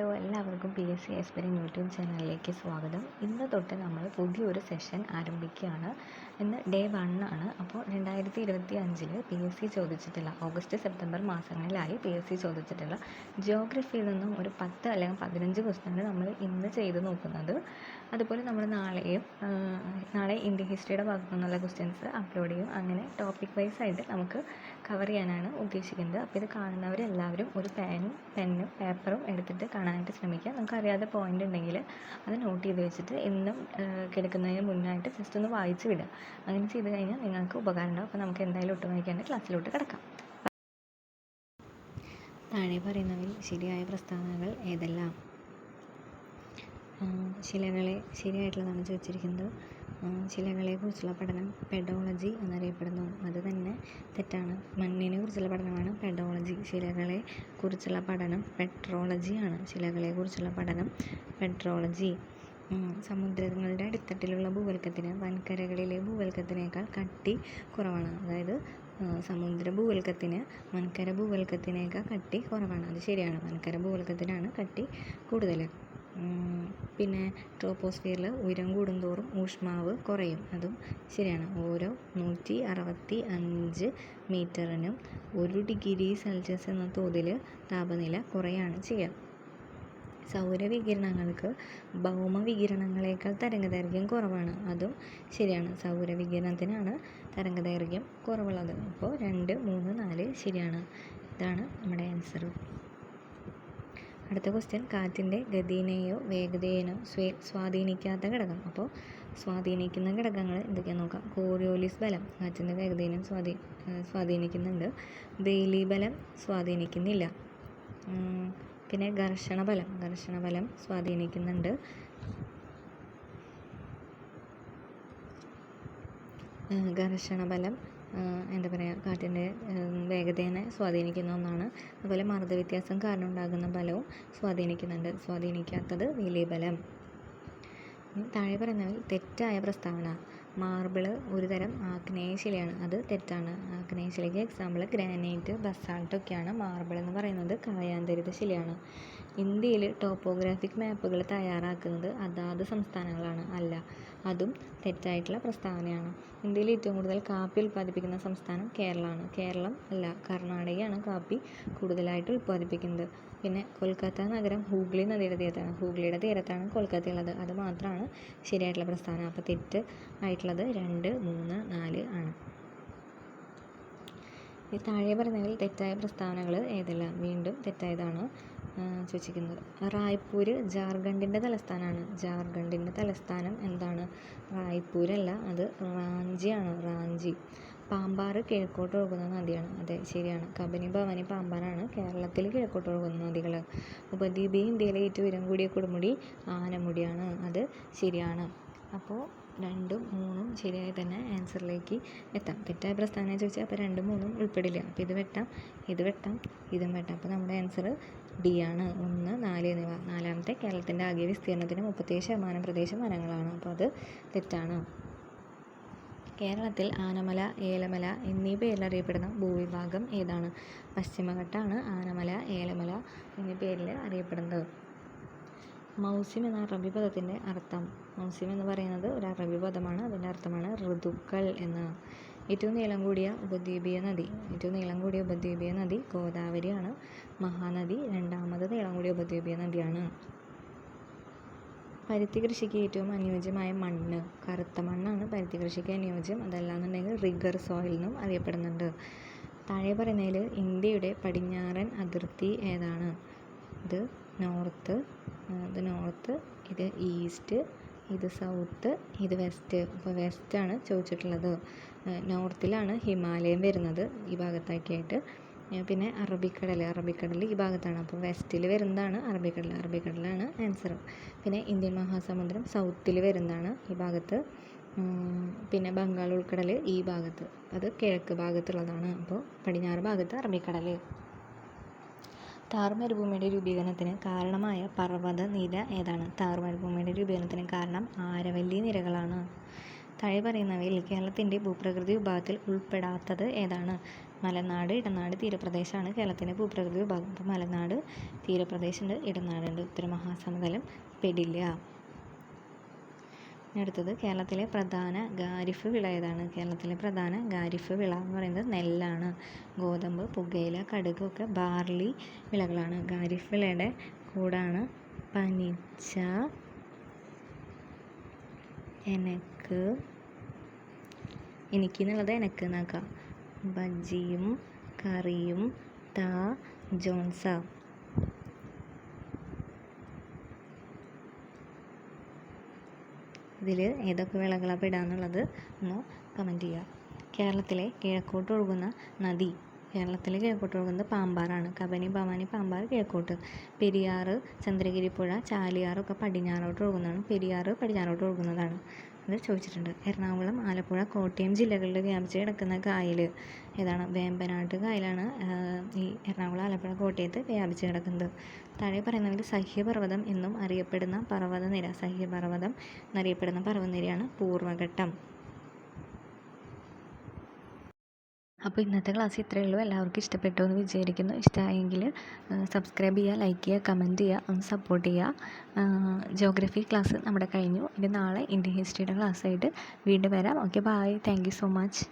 hello എല്ലാവർക്കും P S C aspirin YouTube ചാനലിലേക്ക് സ്വാഗതം. ഇന്ന് തൊട്ട് നമ്മൾ പുതിയൊരു സെഷൻ ആരംഭിക്കുകയാണ്. ഇന്ന് ഡേ വൺ ആണ്. അപ്പോൾ രണ്ടായിരത്തി ഇരുപത്തി അഞ്ചിൽ പി എസ് സി ചോദിച്ചിട്ടുള്ള ഓഗസ്റ്റ് സെപ്റ്റംബർ മാസങ്ങളിലായി പി എസ് സി ചോദിച്ചിട്ടുള്ള ജിയോഗ്രഫിയിൽ നിന്നും ഒരു പത്ത് അല്ലെങ്കിൽ പതിനഞ്ച് ക്വസ്റ്റ്യനാണ് നമ്മൾ ഇന്ന് ചെയ്ത് നോക്കുന്നത്. അതുപോലെ നമ്മൾ നാളെയും നാളെ ഇന്ത്യൻ ഹിസ്റ്ററിയുടെ ഭാഗത്തു നിന്നുള്ള ക്വസ്റ്റ്യൻസ് അപ്ലോഡ് ചെയ്യും. അങ്ങനെ ടോപ്പിക് വൈസ് ആയിട്ട് നമുക്ക് കവർ ചെയ്യാനാണ് ഉദ്ദേശിക്കുന്നത്. അപ്പോൾ ഇത് കാണുന്നവരെല്ലാവരും ഒരു പേനും പെന്നും പേപ്പറും എടുത്തിട്ട് കാണാനായിട്ട് ശ്രമിക്കുക അറിയാത്ത പോയിന്റ് ഉണ്ടെങ്കിൽ അത് നോട്ട് ചെയ്ത് വെച്ചിട്ട് എന്നും കിടക്കുന്നതിന് മുന്നായിട്ട് ജസ്റ്റ് ഒന്ന് വായിച്ച് വിടുക. അങ്ങനെ ചെയ്ത് കഴിഞ്ഞാൽ നിങ്ങൾക്ക് ഉപകാരം ഉണ്ടാവും അപ്പോൾ നമുക്ക് എന്തായാലും ഒട്ടും വായിക്കാണ്ട് ക്ലാസ്സിലോട്ട് കിടക്കാം. താഴെ പറയുന്നവയിൽ ശരിയായ പ്രസ്താവനകൾ ഏതെല്ലാം? ശിലകളെ ശരിയായിട്ടുള്ളതാണ് ചോദിച്ചിരിക്കുന്നത് ശിലകളെക്കുറിച്ചുള്ള പഠനം പെഡോളജി എന്നറിയപ്പെടുന്നു. അത് തന്നെ തെറ്റാണ്. മണ്ണിനെ കുറിച്ചുള്ള പഠനമാണ് പെഡോളജി ശിലകളെ കുറിച്ചുള്ള പഠനം പെട്രോളജിയാണ് ശിലകളെ കുറിച്ചുള്ള പഠനം പെട്രോളജി സമുദ്രങ്ങളുടെ അടിത്തട്ടിലുള്ള ഭൂവൽക്കത്തിന് വൻകരകളിലെ ഭൂവൽക്കത്തിനേക്കാൾ കട്ടി കുറവാണ്. അതായത് സമുദ്ര ഭൂവൽക്കത്തിന് വൻകര ഭൂവൽക്കത്തിനേക്കാൾ കട്ടി കുറവാണ്. അത് ശരിയാണ്. വൻകര ഭൂവൽക്കത്തിനാണ് കട്ടി കൂടുതൽ പിന്നെ ട്രോപ്പോസ്ഫിയറിൽ ഉയരം കൂടുന്തോറും ഊഷ്മാവ് കുറയും. അതും ശരിയാണ്. ഓരോ നൂറ്റി അറുപത്തി അഞ്ച് മീറ്ററിനും ഒരു ഡിഗ്രി സെൽഷ്യസ് എന്ന തോതിൽ താപനില കുറയാണ് ചെയ്യുക. സൗരവികിരണങ്ങൾക്ക് ഭൗമവികിരണങ്ങളേക്കാൾ തരംഗദൈർഘ്യം കുറവാണ്. അതും ശരിയാണ്. സൗരവികിരണത്തിനാണ് തരംഗദൈർഘ്യം കുറവുള്ളത്. അപ്പോൾ രണ്ട് മൂന്ന് നാല് ശരിയാണ്. ഇതാണ് നമ്മുടെ ആൻസർ അടുത്ത ക്വസ്റ്റ്യൻ കാറ്റിന്റെ ഗതിനെയോ വേഗതയെയോ സ്വേ സ്വാധീനിക്കാത്ത ഘടകം. അപ്പോൾ സ്വാധീനിക്കുന്ന ഘടകങ്ങൾ എന്തൊക്കെയാണെന്ന് നോക്കാം. കോറിയോലിസ് ബലം കാറ്റിന്റെ വേഗതയെയും സ്വാധീ സ്വാധീനിക്കുന്നുണ്ട്. ബെയിലി ബലം സ്വാധീനിക്കുന്നില്ല. പിന്നെ ഘർഷണ ബലം ഘർഷണ ബലം സ്വാധീനിക്കുന്നുണ്ട്. ഘർഷണ ബലം എന്താ പറയുക കാറ്റിന്റെ വേഗതേനെ സ്വാധീനിക്കുന്ന ഒന്നാണ്. അതുപോലെ മർദ്ദ വ്യത്യാസം കാരണം ഉണ്ടാകുന്ന ബലവും സ്വാധീനിക്കുന്നുണ്ട്. സ്വാധീനിക്കാത്തത് വിലീബലം താഴെ പറയുന്നതിൽ തെറ്റായ പ്രസ്താവന. മാർബിൾ ഒരുതരം ആഗ്നേയശിലയാണ്. അത് തെറ്റാണ്. ആഗ്നേയശിലയ്ക്ക് എക്സാമ്പിൾ ഗ്രാനൈറ്റ് ബസാൾട്ട് ഒക്കെയാണ് മാർബിൾ എന്ന് പറയുന്നത്. കായാന്തരിത ശിലയാണ്. ഇന്ത്യയിൽ ടോപ്പോഗ്രാഫിക് മാപ്പുകൾ തയ്യാറാക്കുന്നത് അതാത് സംസ്ഥാനങ്ങളാണ്. അല്ല അതും തെറ്റായിട്ടുള്ള പ്രസ്താവനയാണ്. ഇന്ത്യയിൽ ഏറ്റവും കൂടുതൽ കാപ്പി ഉൽപ്പാദിപ്പിക്കുന്ന സംസ്ഥാനം കേരളമാണ്. കേരളം അല്ല കർണാടകയാണ് കാപ്പി കൂടുതലായിട്ട് ഉൽപ്പാദിപ്പിക്കുന്നത്. പിന്നെ കൊൽക്കത്ത നഗരം ഹൂഗ്ലി നദിയുടെ തീരത്താണ്. ഹൂഗ്ലിയുടെ തീരത്താണ് കൊൽക്കത്ത ഉള്ളത്. അത് മാത്രമാണ് ശരിയായിട്ടുള്ള പ്രസ്താവന. അപ്പോൾ തെറ്റ് ആയിട്ടുള്ളത് രണ്ട് മൂന്ന് നാല് ആണ്. ഈ താഴെ പറഞ്ഞതിൽ തെറ്റായ പ്രസ്താവനകൾ ഏതെല്ലാം വീണ്ടും തെറ്റായതാണ്? ആ, ചോദിച്ചിരിക്കുന്നത്. റായ്പൂര് ജാർഖണ്ഡിന്റെ തലസ്ഥാനമാണ് ജാർഖണ്ഡിന്റെ തലസ്ഥാനം എന്താണ്? റായ്പൂരല്ല അത് റാഞ്ചിയാണ് റാഞ്ചി. പാമ്പാറ് കിഴക്കോട്ട് ഒഴുകുന്ന നദിയാണ്. അതെ ശരിയാണ്. കബനി ഭവാനി പാമ്പാറാണ് കേരളത്തിൽ കിഴക്കോട്ട് ഒഴുകുന്ന നദികൾ ഉപദ്വീപീയ ഇന്ത്യയിലെ ഏറ്റവും ഉയരം കൂടിയ കൊടുമുടി ആനമുടിയാണ്. അത് ശരിയാണ്. അപ്പോൾ രണ്ടും മൂന്നും ശരിയായി തന്നെ ആൻസറിലേക്ക് എത്താം. തെറ്റായ പ്രസ്താവന ചോദിച്ചാൽ അപ്പോൾ രണ്ടും മൂന്നും ഉൾപ്പെടില്ല. അപ്പോൾ ഇത് വെട്ടാം ഇത് വെട്ടാം ഇതും വെട്ടാം. അപ്പോൾ നമ്മുടെ ആൻസർ ഡി ആണ്. ഒന്ന് നാല് എന്നിവ. നാലാമത്തെ കേരളത്തിന്റെ ആകെ വിസ്തീർണത്തിന് മുപ്പത്തേഴ് ശതമാനം പ്രദേശം വനങ്ങളാണ്. അപ്പോൾ അത് തെറ്റാണ്. കേരളത്തിൽ ആനമല ഏലമല എന്നീ പേരിൽ അറിയപ്പെടുന്ന ഭൂവിഭാഗം ഏതാണ്? പശ്ചിമഘട്ടാണ് ആനമല ഏലമല എന്നീ പേരിൽ അറിയപ്പെടുന്നത്. മൗസിം എന്ന അറബി പദത്തിന്റെ അർത്ഥം മൗസിം എന്ന് പറയുന്നത് ഒരു അറബി പദമാണ്. അതിന്റെ അർത്ഥമാണ് ഋതുക്കൾ എന്ന്. ഏറ്റവും നീളം കൂടിയ ഉപദ്വീപീയ നദി. ഏറ്റവും നീളം കൂടിയ ഉപദ്വീപീയ നദി ഗോദാവരിയാണ്. മഹാനദി രണ്ടാമത് നീളം കൂടിയ ഉപദ്വീപീയ നദിയാണ്. പരുത്തി കൃഷിക്ക് ഏറ്റവും അനുയോജ്യമായ മണ്ണ് കറുത്ത മണ്ണാണ് പരുത്തി കൃഷിക്ക് അനുയോജ്യം. അതല്ലാന്നുണ്ടെങ്കിൽ റിഗർ സോയിൽ എന്നും അറിയപ്പെടുന്നുണ്ട്. താഴെ പറയുന്നതിൽ ഇന്ത്യയുടെ പടിഞ്ഞാറൻ അതിർത്തി ഏതാണ്? ഇത് നോർത്ത് ഇത് നോർത്ത് ഇത് ഈസ്റ്റ് ഇത് സൗത്ത് ഇത് വെസ്റ്റ്. അപ്പോൾ വെസ്റ്റാണ് ചോദിച്ചിട്ടുള്ളത്. നോർത്തിലാണ് ഹിമാലയം വരുന്നത് ഈ ഭാഗത്തൊക്കെയായിട്ട് പിന്നെ അറബിക്കടൽ അറബിക്കടൽ ഈ ഭാഗത്താണ്. അപ്പോൾ വെസ്റ്റിൽ വരുന്നതാണ് അറബിക്കടൽ അറബിക്കടലാണ് ആൻസർ പിന്നെ ഇന്ത്യൻ മഹാസമുദ്രം സൗത്തിൽ വരുന്നതാണ് ഈ ഭാഗത്ത്. പിന്നെ ബംഗാൾ ഉൾക്കടൽ ഈ ഭാഗത്ത്. അത് കിഴക്ക് ഭാഗത്തുള്ളതാണ്. അപ്പോൾ പടിഞ്ഞാറ് ഭാഗത്ത് അറബിക്കടൽ താർ മരുഭൂമിയുടെ രൂപീകരണത്തിന് കാരണമായ പർവത നിര ഏതാണ്? താർ മരുഭൂമിയുടെ രൂപീകരണത്തിന് കാരണം ആരവല്ലി നിരകളാണ്. താഴെ പറയുന്നവയിൽ കേരളത്തിന്റെ ഭൂപ്രകൃതി വിഭാഗത്തിൽ ഉൾപ്പെടാത്തത് ഏതാണ്? മലനാട് ഇടനാട് തീരപ്രദേശമാണ് കേരളത്തിന്റെ ഭൂപ്രകൃതി വിഭാഗം. അപ്പോൾ മലനാട് തീരപ്രദേശമുണ്ട് ഇടനാടുണ്ട്. ഉത്തരമഹാസമതലം പെടില്ല. അടുത്തത് കേരളത്തിലെ പ്രധാന ഖാരിഫ് വിള ഏതാണ്? കേരളത്തിലെ പ്രധാന ഖാരിഫ് വിള എന്ന് പറയുന്നത് നെല്ലാണ്. ഗോതമ്പ് പുകയില കടുക് ഒക്കെ ബാർലി വിളകളാണ്. ഖാരിഫ് വിളയുടെ കൂടാണ് പനിച്ച എനക്ക്. എനിക്ക് എന്നുള്ളത് എനക്ക് എന്നാക്കാം. ബജിയും കറിയും ത ജോൺസ. ഇതിൽ ഏതൊക്കെ വിളകളാണ് പെടാന്നുള്ളത് ഒന്ന് കമന്റ് ചെയ്യുക. കേരളത്തിലെ കിഴക്കോട്ട് ഒഴുകുന്ന നദി. കേരളത്തിലെ കിഴക്കോട്ട് ഒഴുകുന്നത് പാമ്പാറാണ്. കബനി ഭവാനി പാമ്പാർ കിഴക്കോട്ട്. പെരിയാറ് ചന്ദ്രഗിരി പുഴ ചാലിയാറൊക്കെ പടിഞ്ഞാറോട്ട് ഒഴുകുന്നതാണ്. പെരിയാറ് പടിഞ്ഞാറോട്ട് ഒഴുകുന്നതാണ്. ഇത് ചോദിച്ചിട്ടുണ്ട്. എറണാകുളം ആലപ്പുഴ കോട്ടയം ജില്ലകളിൽ വ്യാപിച്ച് കിടക്കുന്ന കായൽ ഏതാണ്? വേമ്പനാട്ട് കായലാണ് ഈ എറണാകുളം ആലപ്പുഴ കോട്ടയത്ത് വ്യാപിച്ച് കിടക്കുന്നത്. താഴെ പറയുന്നതിൽ സഹ്യപർവതം എന്നും അറിയപ്പെടുന്ന പർവതനിര. സഹ്യപർവതം എന്നറിയപ്പെടുന്ന പർവതനിരയാണ് പൂർവഘട്ടം. അപ്പോൾ ഇന്നത്തെ ക്ലാസ് ഇത്രയേ ഉള്ളൂ. എല്ലാവർക്കും ഇഷ്ടപ്പെട്ടു എന്ന് വിചാരിക്കുന്നു. ഇഷ്ടമായെങ്കിൽ സബ്സ്ക്രൈബ് ചെയ്യുക ലൈക്ക് ചെയ്യുക കമന്റ് ചെയ്യുക ഒന്ന് സപ്പോർട്ട് ചെയ്യുക. ജോഗ്രഫി ക്ലാസ് നമ്മുടെ കഴിഞ്ഞു. ഇനി നാളെ ഇന്ത്യൻ ഹിസ്റ്ററിയുടെ ക്ലാസ്സായിട്ട് വീണ്ടും വരാം. Okay bye thank so much